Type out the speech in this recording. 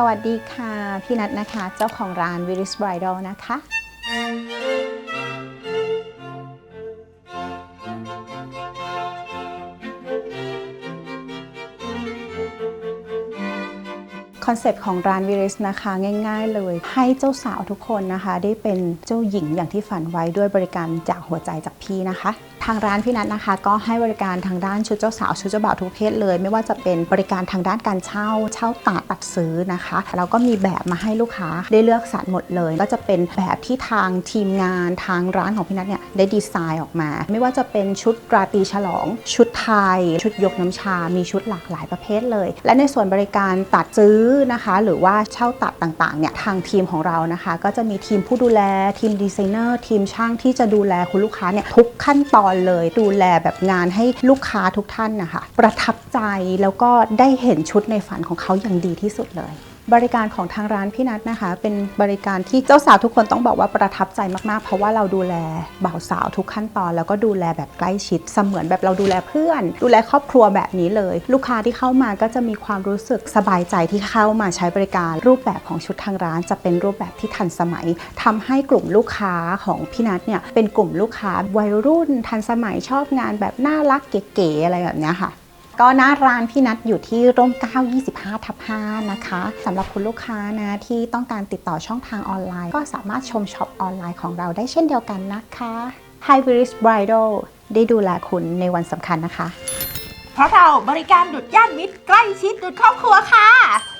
สวัสดีค่ะ พี่นัทนะคะ เจ้าของร้าน v i r i s Bridal นะคะ คอนเซปต์ของร้านวิริสนะคะ ง่ายๆเลย ให้เจ้าสาวทุกคนนะคะ ได้เป็นเจ้าหญิงอย่างที่ฝันไว้ด้วยบริการจากหัวใจจากพี่นะคะ ทางร้านพี่นัทนะคะ ก็ให้บริการทางด้านชุดเจ้าสาวชุดเจ้าบ่าวทุกเพศเลย ไม่ว่าจะเป็นบริการทางด้านการเช่า เช่าตัดตัดซื้อนะคะแล้วก็มีแบบมาให้ลูกค้าได้เลือกสรรหมดเลย ก็จะเป็นแบบที่ทางทีมงานทางร้านของพี่นัทเนี่ยได้ดีไซน์ออกมา ไม่ว่าจะเป็นชุดราตรีฉลอง ชุดไทย ชุดยกน้ำชา มีชุดหลากหลายประเภทเลย และในส่วนบริการตัดซื้อนะคะ หรือว่าเช่าตัดต่างๆเนี่ยทางทีมของเรานะคะ ก็จะมีทีมผู้ดูแลทีมดีไซเนอร์ทีมช่างที่จะดูแลคุณลูกค้าเนี่ยทุกขั้นตอนเลย ดูแลแบบงานให้ลูกค้าทุกท่านนะคะ ประทับใจแล้วก็ได้เห็นชุดในฝันของเขาอย่างดีที่สุดเลย บริการของทางร้านพี่นัทนะคะ เป็นบริการที่เจ้าสาวทุกคนต้องบอกว่าประทับใจมากๆ เพราะว่าเราดูแลบ่าวสาวทุกขั้นตอน แล้วก็ดูแลแบบใกล้ชิดเสมือนแบบเราดูแลเพื่อน ดูแลครอบครัวแบบนี้เลย ลูกค้าที่เข้ามาก็จะมีความรู้สึกสบายใจที่เข้ามาใช้บริการ รูปแบบของชุดทางร้าน จะเป็นรูปแบบที่ทันสมัยทำให้กลุ่มลูกค้าของพี่นัทเนี่ยเป็นกลุ่มลูกค้าวัยรุ่นทันสมัยชอบงานแบบน่ารักเก๋ๆอะไรแบบนี้ค่ะ ก็หน้าร้านพี่นัดอยู่ที่ร่ม9 25ทับ5นะคะสำหรับคุณลูกค้านะที่ต้องการติดต่อช่องทางออนไลน์ ก็สามารถชมช็อปออนไลน์ของเราได้เช่นเดียวกันนะคะ Hi v i r i s Bridal ได้ดูแลคุณในวันสำคัญนะคะ เพราะเราบริการดุดญานมิตรใกล้ชิดดุดครอบครัวค่ะ